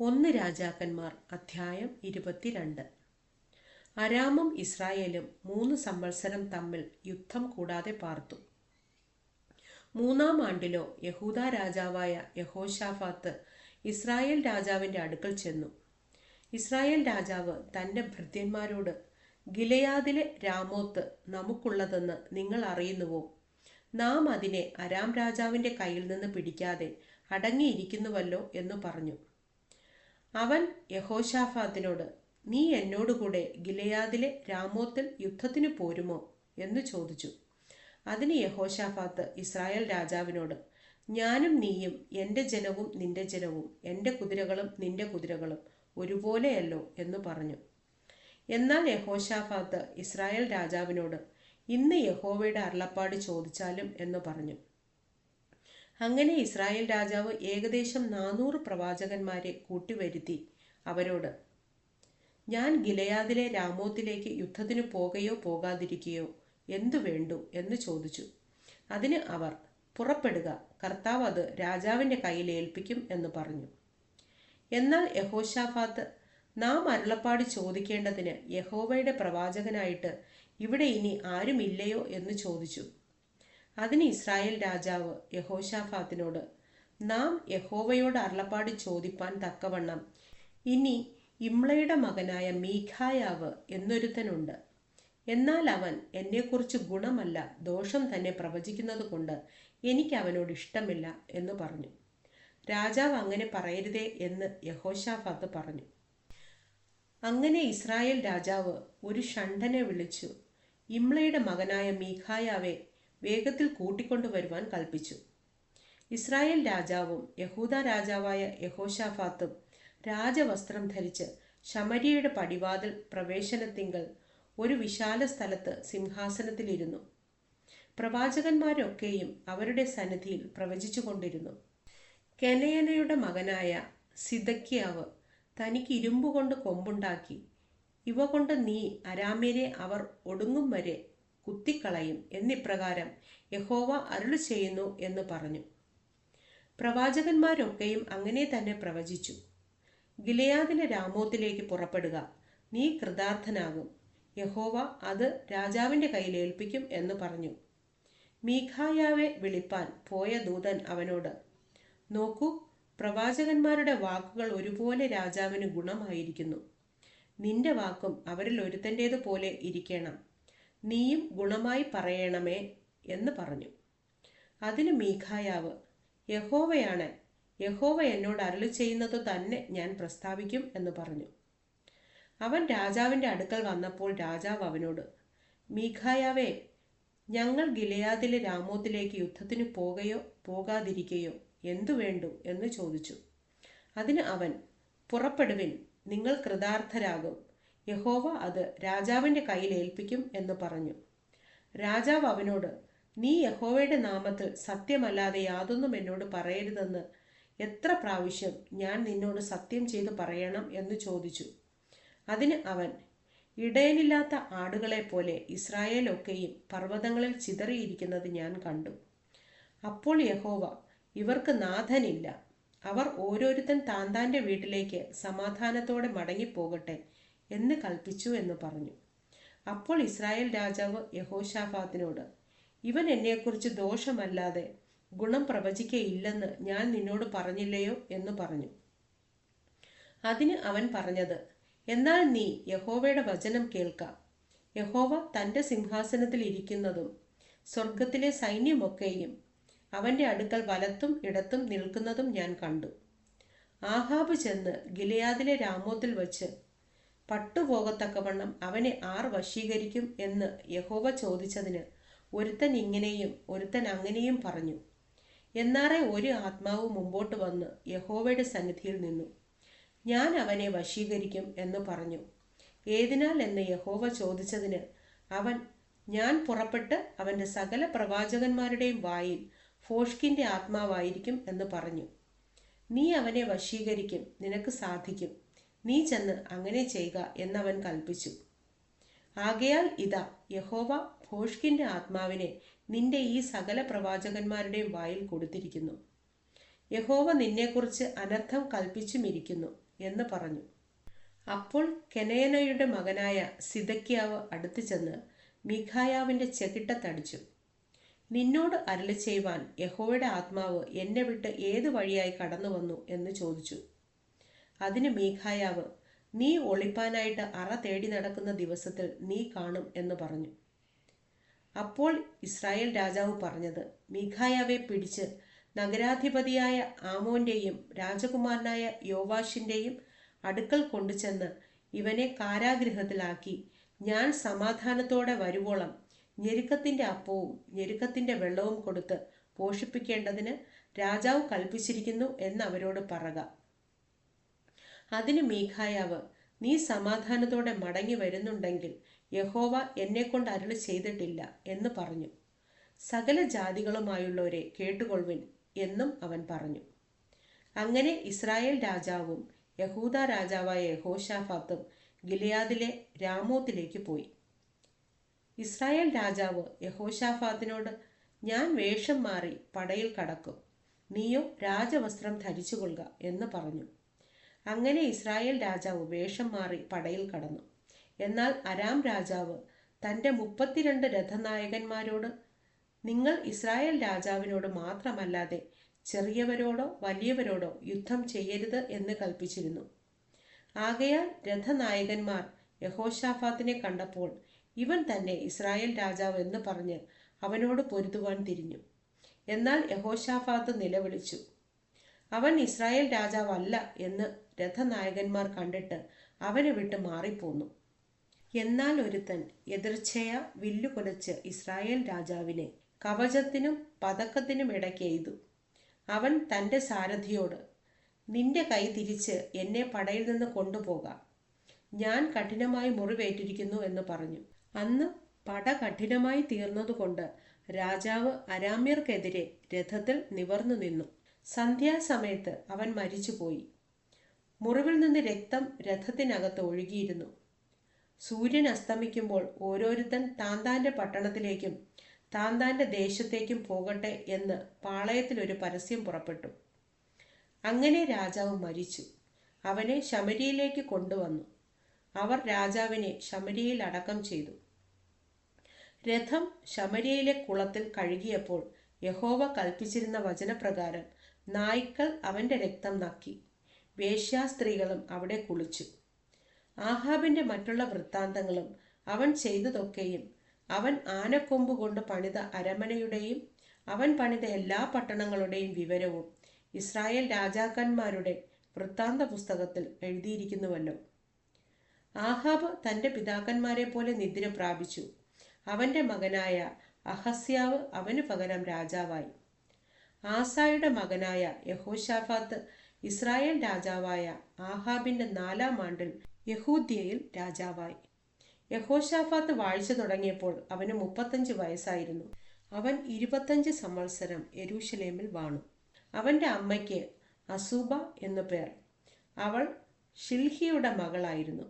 ഒന്ന് രാജാക്കന്മാർ അധ്യായം ഇരുപത്തിരണ്ട്. അരാമും ഇസ്രായേലും മൂന്ന് സംവത്സരം തമ്മിൽ യുദ്ധം കൂടാതെ പാർത്തു. മൂന്നാം ആണ്ടിലോ യഹൂദ രാജാവായ യഹോഷാഫാത്ത് ഇസ്രായേൽ രാജാവിന്റെ അടുക്കൽ ചെന്നു. ഇസ്രായേൽ രാജാവ് തന്റെ ഭൃത്യന്മാരോട് ഗിലയാദിലെ രാമോത്ത് നമുക്കുള്ളതെന്ന് നിങ്ങൾ അറിയുന്നുവോ? നാം അതിനെ അരാം രാജാവിന്റെ കയ്യിൽ നിന്ന് പിടിക്കാതെ അടങ്ങിയിരിക്കുന്നുവല്ലോ എന്ന് പറഞ്ഞു. അവൻ യഹോഷാഫാത്തിനോട് നീ എന്നോടുകൂടെ ഗിലയാദിലെ രാമോത്തിൽ യുദ്ധത്തിന് പോരുമോ? എന്ന് ചോദിച്ചു. അതിന് യഹോഷാഫാത്ത് ഇസ്രായേൽ രാജാവിനോട് ഞാനും നീയും എന്റെ ജനവും നിന്റെ ജനവും എന്റെ കുതിരകളും നിന്റെ കുതിരകളും ഒരുപോലെയല്ലോ എന്ന് പറഞ്ഞു. എന്നാൽ യഹോഷാഫാത്ത് ഇസ്രായേൽ രാജാവിനോട് ഇന്ന് യഹോവയുടെ അരുളപ്പാട് ചോദിച്ചാലും എന്ന് പറഞ്ഞു. അങ്ങനെ ഇസ്രായേൽ രാജാവ് ഏകദേശം നാനൂറ് പ്രവാചകന്മാരെ കൂട്ടിവരുത്തി അവരോട് ഞാൻ ഗിലയാദിലെ രാമോത്തിലേക്ക് യുദ്ധത്തിന് പോകയോ പോകാതിരിക്കുകയോ എന്തു വേണ്ടു? എന്ന് ചോദിച്ചു. അതിന് അവർ പുറപ്പെടുക കർത്താവ് അത് രാജാവിന്റെ കയ്യിൽ ഏൽപ്പിക്കും എന്ന് പറഞ്ഞു. എന്നാൽ യഹോഷാഫാത്ത് നാം അരുളപ്പാട് ചോദിക്കേണ്ടതിന് യഹോവയുടെ പ്രവാചകനായിട്ട് ഇവിടെ ഇനി ആരുമില്ലയോ? എന്ന് ചോദിച്ചു. അതിന് ഇസ്രായേൽ രാജാവ് യഹോഷാഫാത്തിനോട് നാം യഹോവയോട് അരുളപ്പാട് ചോദിപ്പാൻ തക്കവണ്ണം. ഇനി ഇമ്ലയുടെ മകനായ മീഖായാവ് എന്നൊരുത്തനുണ്ട്. എന്നാൽ അവൻ എന്നെക്കുറിച്ച് ഗുണമല്ല ദോഷം തന്നെ പ്രവചിക്കുന്നത് കൊണ്ട് എനിക്ക് അവനോട് ഇഷ്ടമില്ല എന്ന് പറഞ്ഞു. രാജാവ് അങ്ങനെ പറയരുതേ എന്ന് യഹോഷാഫാത്ത് പറഞ്ഞു. അങ്ങനെ ഇസ്രായേൽ രാജാവ് ഒരു ഷണ്ടനെ വിളിച്ചു. ഇമ്ലയുടെ മകനായ മീഖായാവെ വേഗത്തിൽ കൂട്ടിക്കൊണ്ടുവരുവാൻ കൽപ്പിച്ചു. ഇസ്രായേൽ രാജാവും യഹൂദ രാജാവായ യഹോഷാഫാത്തും രാജവസ്ത്രം ധരിച്ച് ശമരിയയുടെ പടിവാതിൽ പ്രവേശനത്തിങ്കൽ ഒരു വിശാല സ്ഥലത്ത് സിംഹാസനത്തിലിരുന്നു. പ്രവാചകന്മാരൊക്കെയും അവരുടെ സന്നിധിയിൽ പ്രവചിച്ചു കൊണ്ടിരുന്നു കെനയനയുടെ മകനായ സിദക്കിയാവ് തനിക്ക് ഇരുമ്പുകൊണ്ട് കൊമ്പുണ്ടാക്കി ഇവ കൊണ്ട് നീ അരാമ്യരെ അവർ ഒടുങ്ങും വരെ കുത്തിക്കളയും എന്നിപ്രകാരം യഹോവ അരുളി ചെയ്യുന്നു എന്ന് പറഞ്ഞു. പ്രവാചകന്മാരൊക്കെയും അങ്ങനെ തന്നെ പ്രവചിച്ചു. ഗിലയാദിലെ രാമോത്തിലേക്ക് പുറപ്പെടുക. നീ കൃതാർത്ഥനാകും. യഹോവ അത് രാജാവിന്റെ കയ്യിൽ ഏൽപ്പിക്കും എന്ന് പറഞ്ഞു. മീഖായാവെ വിളിപ്പാൻ പോയ ദൂതൻ അവനോട് നോക്കൂ പ്രവാചകന്മാരുടെ വാക്കുകൾ ഒരുപോലെ രാജാവിന് ഗുണമായിരിക്കുന്നു. നിന്റെ വാക്കും അവരിൽ ഒരുത്തന്റേതുപോലെ ഇരിക്കണം. നീയും ഗുണമായി പറയണമേ എന്ന് പറഞ്ഞു. അതിന് മീഖായാവ് യഹോവയാണ് യഹോവ എന്നോട് അരുളി ചെയ്യുന്നത് തന്നെ ഞാൻ പ്രസ്താവിക്കും എന്ന് പറഞ്ഞു. അവൻ രാജാവിന്റെ അടുക്കൽ വന്നപ്പോൾ രാജാവ് അവനോട് മീഖായാവേ ഞങ്ങൾ ഗിലയാദിലെ രാമോത്തിലേക്ക് യുദ്ധത്തിന് പോകയോ പോകാതിരിക്കയോ എന്തു വേണ്ടു? എന്ന് ചോദിച്ചു. അതിന് അവൻ പുറപ്പെടുവിൻ നിങ്ങൾ കൃതാർത്ഥരാകും. യഹോവ അത് രാജാവിന്റെ കയ്യിൽ ഏൽപ്പിക്കും എന്ന് പറഞ്ഞു. രാജാവ് അവനോട് നീ യഹോവയുടെ നാമത്തിൽ സത്യമല്ലാതെ യാതൊന്നും എന്നോട് പറയരുതെന്ന് എത്ര പ്രാവശ്യം ഞാൻ നിന്നോട് സത്യം ചെയ്ത് പറയണം എന്ന് ചോദിച്ചു. അതിന് അവൻ ഇടയനില്ലാത്ത ആടുകളെ പോലെ ഇസ്രായേലൊക്കെയും പർവതങ്ങളിൽ ചിതറിയിരിക്കുന്നത് ഞാൻ കണ്ടു. അപ്പോൾ യഹോവ ഇവർക്ക് നാഥനില്ല. അവർ ഓരോരുത്തൻ താൻ താന്റെ വീട്ടിലേക്ക് സമാധാനത്തോടെ മടങ്ങിപ്പോകട്ടെ. എന്ന് കൽപ്പിച്ചു എന്ന് പറഞ്ഞു. അപ്പോൾ ഇസ്രായേൽ രാജാവ് യഹോഷാഫാത്തിനോട് ഇവൻ എന്നെക്കുറിച്ച് ദോഷമല്ലാതെ ഗുണം പ്രവചിക്കയില്ലെന്ന് ഞാൻ നിന്നോട് പറഞ്ഞില്ലയോ? എന്ന് പറഞ്ഞു. അതിന് അവൻ പറഞ്ഞത് എന്നാൽ നീ യഹോവയുടെ വചനം കേൾക്കാം. യഹോവ തന്റെ സിംഹാസനത്തിൽ ഇരിക്കുന്നതും സ്വർഗത്തിലെ സൈന്യമൊക്കെയും അവന്റെ അടുക്കൽ വലത്തും ഇടത്തും നിൽക്കുന്നതും ഞാൻ കണ്ടു. ആഹാബ് ചെന്ന് ഗിലയാദിലെ രാമോത്തിൽ വച്ച് പട്ടുപോകത്തക്കവണ്ണം അവനെ ആർ വശീകരിക്കും എന്ന് യഹോവ ചോദിച്ചതിന് ഒരുത്തൻ ഇങ്ങനെയും ഒരുത്തൻ അങ്ങനെയും പറഞ്ഞു. എന്നാറെ ഒരു ആത്മാവ് മുമ്പോട്ട് വന്ന് യഹോവയുടെ സന്നിധിയിൽ നിന്നു. ഞാൻ അവനെ വശീകരിക്കും എന്ന് പറഞ്ഞു. ഏതിനാൽ എന്ന് യഹോവ ചോദിച്ചതിന് അവൻ ഞാൻ പുറപ്പെട്ട് അവന്റെ സകല പ്രവാചകന്മാരുടെയും വായിൽ ഫോഷ്കിന്റെ ആത്മാവായിരിക്കും എന്ന് പറഞ്ഞു. നീ അവനെ വശീകരിക്കും നിനക്ക് സാധിക്കും. നീ ചെന്ന് അങ്ങനെ ചെയ്യുക എന്നവൻ കൽപ്പിച്ചു. ആകയാൽ ഇതാ യഹോവ ഭോഷ്കിന്റെ ആത്മാവിനെ നിന്റെ ഈ സകല പ്രവാചകന്മാരുടെയും വായിൽ കൊടുത്തിരിക്കുന്നു. യഹോവ നിന്നെക്കുറിച്ച് അനർത്ഥം കൽപ്പിച്ചുമിരിക്കുന്നു എന്ന് പറഞ്ഞു. അപ്പോൾ കെനയനയുടെ മകനായ സിദക്കിയാവ് അടുത്തു ചെന്ന് മീഖായാവിന്റെ ചെകിട്ടത്തടിച്ചു നിന്നോട് അരളി ചെയ്യുവാൻ യഹോയുടെ ആത്മാവ് എന്നെ വിട്ട് ഏത് വഴിയായി കടന്നു വന്നു എന്ന് ചോദിച്ചു. അതിന് മീഖായാവ് നീ ഒളിപ്പാനായിട്ട് അറ തേടി നടക്കുന്ന ദിവസത്തിൽ നീ കാണും എന്ന് പറഞ്ഞു. അപ്പോൾ ഇസ്രായേൽ രാജാവ് പറഞ്ഞത് മീഖായാവെ പിടിച്ച് നഗരാധിപതിയായ ആമോന്റെയും രാജകുമാരനായ യോവാഷിന്റെയും അടുക്കൽ കൊണ്ടുചെന്ന് ഇവനെ കാരാഗൃഹത്തിലാക്കി. ഞാൻ സമാധാനത്തോടെ വരുവോളം. ഞെരുക്കത്തിന്റെ അപ്പവും ഞെരുക്കത്തിന്റെ വെള്ളവും കൊടുത്ത് പോഷിപ്പിക്കേണ്ടതിന് രാജാവ് കൽപ്പിച്ചിരിക്കുന്നു എന്ന് അവരോട് പറക. അതിന് മീഖായാവ് നീ സമാധാനത്തോടെ മടങ്ങി വരുന്നുണ്ടെങ്കിൽ യഹോവ എന്നെക്കൊണ്ട് അരുൾ ചെയ്തിട്ടില്ല എന്ന് പറഞ്ഞു. സകല ജാതികളുമായുള്ളവരെ കേട്ടുകൊള്ളുവിൻ എന്നും അവൻ പറഞ്ഞു. അങ്ങനെ ഇസ്രായേൽ രാജാവും യഹൂദ രാജാവായ യഹോഷാഫാത്തും ഗിലിയാദിലെ രാമോത്തിലേക്ക് പോയി. ഇസ്രായേൽ രാജാവ് യഹോഷാഫാത്തിനോട് ഞാൻ വേഷം മാറി പടയിൽ കടക്കും. നീയോ രാജവസ്ത്രം ധരിച്ചുകൊള്ളുക എന്ന് പറഞ്ഞു. അങ്ങനെ ഇസ്രായേൽ രാജാവ് വേഷം മാറി പടയിൽ കടന്നു. എന്നാൽ അരാം രാജാവ് തന്റെ മുപ്പത്തിരണ്ട് രഥനായകന്മാരോട് നിങ്ങൾ ഇസ്രായേൽ രാജാവിനോട് മാത്രമല്ലാതെ ചെറിയവരോടോ വലിയവരോടോ യുദ്ധം ചെയ്യരുത് എന്ന് കൽപ്പിച്ചിരുന്നു. ആകയാൽ രഥനായകന്മാർ യഹോഷാഫാത്തിനെ കണ്ടപ്പോൾ ഇവൻ തന്നെ ഇസ്രായേൽ രാജാവ് എന്ന് പറഞ്ഞ് അവനോട് പൊരുതുവാൻ തിരിഞ്ഞു. എന്നാൽ യഹോഷാഫാത്ത് നിലവിളിച്ചു അവൻ ഇസ്രായേൽ രാജാവല്ല എന്ന് രഥനായകന്മാർ കണ്ടിട്ട് അവനെ വിട്ട് മാറിപ്പോന്നു. എന്നാൽ ഒരുത്തൻ എതിർച്ഛയ വില്ലുകൊലച്ച് ഇസ്രായേൽ രാജാവിനെ കവചത്തിനും പതക്കത്തിനും ഇടയ്ക്ക് എയ്തു. അവൻ തന്റെ സാരഥിയോട് നിന്റെ കൈ തിരിച്ച് എന്നെ പടയിൽ നിന്ന് കൊണ്ടുപോകാം. ഞാൻ കഠിനമായി മുറിവേറ്റിരിക്കുന്നു എന്ന് പറഞ്ഞു. അന്ന് പട കഠിനമായി തീർന്നതുകൊണ്ട് രാജാവ് അരാമ്യർക്കെതിരെ രഥത്തിൽ നിവർന്നു നിന്നു. സന്ധ്യാസമയത്ത് അവൻ മരിച്ചുപോയി. മുറിവിൽ നിന്ന് രക്തം രഥത്തിനകത്ത് ഒഴുകിയിരുന്നു. സൂര്യൻ അസ്തമിക്കുമ്പോൾ ഓരോരുത്തൻ താന്താന്റെ പട്ടണത്തിലേക്കും താന്താന്റെ ദേശത്തേക്കും പോകട്ടെ എന്ന് പാളയത്തിൽ ഒരു പരസ്യം പുറപ്പെട്ടു. അങ്ങനെ രാജാവ് മരിച്ചു. അവനെ ശമരിയിലേക്ക് കൊണ്ടുവന്നു. അവർ രാജാവിനെ ശമരിയിൽ അടക്കം ചെയ്തു. രഥം ശമരിയിലെ കുളത്തിൽ കഴുകിയപ്പോൾ യഹോവ കൽപ്പിച്ചിരുന്ന വചനപ്രകാരം നായ്ക്കൾ അവന്റെ രക്തം നക്കി. വേശ്യാസ്ത്രീകളും അവിടെ കുളിച്ചു. ആഹാബിന്റെ മറ്റുള്ള വൃത്താന്തങ്ങളും അവൻ ചെയ്തതൊക്കെയും അവൻ ആനക്കൊമ്പ് കൊണ്ട് പണിത അരമനയുടെയും അവൻ പണിത എല്ലാ പട്ടണങ്ങളുടെയും വിവരവും ഇസ്രായേൽ രാജാക്കന്മാരുടെ വൃത്താന്ത പുസ്തകത്തിൽ എഴുതിയിരിക്കുന്നുവല്ലോ. ആഹാബ് തന്റെ പിതാക്കന്മാരെ പോലെ നിദ്ര പ്രാപിച്ചു. അവന്റെ മകനായ അഹസ്യാവ് അവന് പകരം രാജാവായി. ആസായുടെ മകനായ യഹോഷാഫാത്ത് ഇസ്രായേൽ രാജാവായ ആഹാബിന്റെ നാലാം ആണ്ടിൽ യഹൂദ്യയിൽ രാജാവായി. യഹോഷാഫാത്ത് വാഴ്ച തുടങ്ങിയപ്പോൾ അവന് മുപ്പത്തഞ്ച് വയസ്സായിരുന്നു. അവൻ ഇരുപത്തഞ്ച് സംവത്സരം യരൂഷലേമിൽ വാണു. അവന്റെ അമ്മയ്ക്ക് അസൂബ എന്നു പേർ. അവൾ ഷിൽഹിയുടെ മകളായിരുന്നു.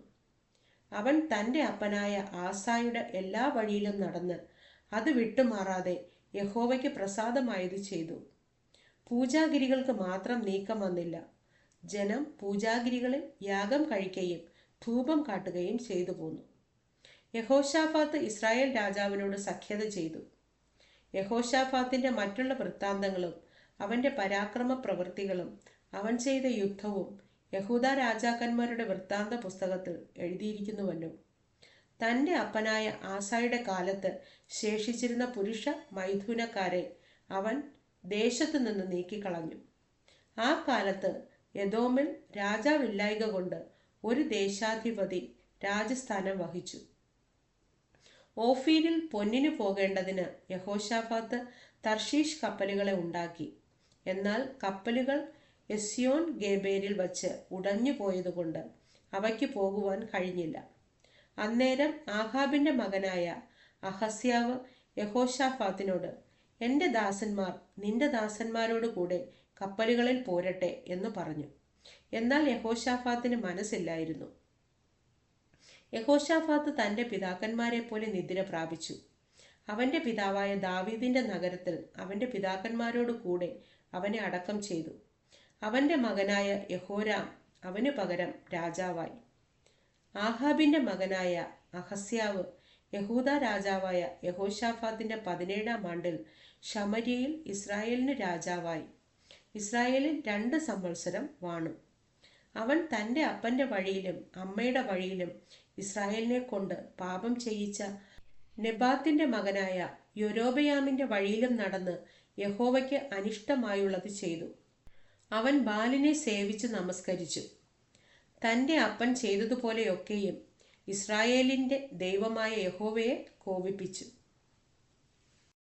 അവൻ തന്റെ അപ്പനായ ആസായുടെ എല്ലാ വഴിയിലും നടന്ന് അത് വിട്ടുമാറാതെ യഹോവയ്ക്ക് പ്രസാദമായത് ചെയ്തു. പൂജാഗിരികൾക്ക് മാത്രം നീക്കം വന്നില്ല. ജനം പൂജാഗിരികളിൽ യാഗം കഴിക്കുകയും ധൂപം കാട്ടുകയും ചെയ്തു പോന്നു. യഹോഷാഫാത്ത് ഇസ്രായേൽ രാജാവിനോട് സഖ്യത ചെയ്തു. യഹോഷാഫാത്തിന്റെ മറ്റുള്ള വൃത്താന്തങ്ങളും അവന്റെ പരാക്രമ പ്രവൃത്തികളും അവൻ ചെയ്ത യുദ്ധവും യഹൂദ രാജാക്കന്മാരുടെ വൃത്താന്ത പുസ്തകത്തിൽ എഴുതിയിരിക്കുന്നുവല്ലോ. തന്റെ അപ്പനായ ആസായുടെ കാലത്ത് ശേഷിച്ചിരുന്ന പുരുഷ മൈഥുനക്കാരെ അവൻ ദേശത്തു നിന്ന് നീക്കിക്കളഞ്ഞു. ആ കാലത്ത് യദോമിൽ രാജാവില്ലായ്ക കൊണ്ട് ഒരു ദേശാധിപതി രാജസ്ഥാനം വഹിച്ചു. ഓഫീരിൽ പൊന്നിനു പോകേണ്ടതിന് യഹോഷാഫാത്ത് തർഷീഷ് കപ്പലുകളെ ഉണ്ടാക്കി. എന്നാൽ കപ്പലുകൾ എസ്യോൻ ഗേബേരിൽ വച്ച് ഉടഞ്ഞു പോയതുകൊണ്ട് അവയ്ക്ക് പോകുവാൻ കഴിഞ്ഞില്ല. അന്നേരം ആഹാബിന്റെ മകനായ അഹസ്യാവ് യഹോഷാഫാത്തിനോട് എന്റെ ദാസന്മാർ നിന്റെ ദാസന്മാരോട് കൂടെ കപ്പലുകളിൽ പോരട്ടെ എന്ന് പറഞ്ഞു. എന്നാൽ യഹോഷാഫാത്തിന് മനസ്സില്ലായിരുന്നു. യഹോഷാഫാത്ത് തന്റെ പിതാക്കന്മാരെ പോലെ നിദ്ര പ്രാപിച്ചു. അവന്റെ പിതാവായ ദാവീദിന്റെ നഗരത്തിൽ അവന്റെ പിതാക്കന്മാരോട് കൂടെ അവനെ അടക്കം ചെയ്തു. അവന്റെ മകനായ യഹോരാം അവന് പകരം രാജാവായി. ആഹാബിന്റെ മകനായ അഹസ്യാവ് യഹൂദ രാജാവായ യഹോഷാഫാത്തിന്റെ പതിനേഴാം ആണ്ടിൽ ഷമരിയിൽ ഇസ്രായേലിന് രാജാവായി. ഇസ്രായേലിൽ രണ്ട് സംവത്സരം വാണു. അവൻ തന്റെ അപ്പന്റെ വഴിയിലും അമ്മയുടെ വഴിയിലും ഇസ്രായേലിനെ കൊണ്ട് പാപം ചെയ്യിച്ച നെബാത്തിന്റെ മകനായ യൊരോബയാമിന്റെ വഴിയിലും നടന്ന് യഹോവയ്ക്ക് അനിഷ്ടമായുള്ളത് ചെയ്തു. അവൻ ബാലിനെ സേവിച്ച് നമസ്കരിച്ചു. തന്റെ അപ്പൻ ചെയ്തതുപോലെയൊക്കെയും ഇസ്രായേലിന്റെ ദൈവമായ യഹോവയെ കോപിപ്പിച്ചു.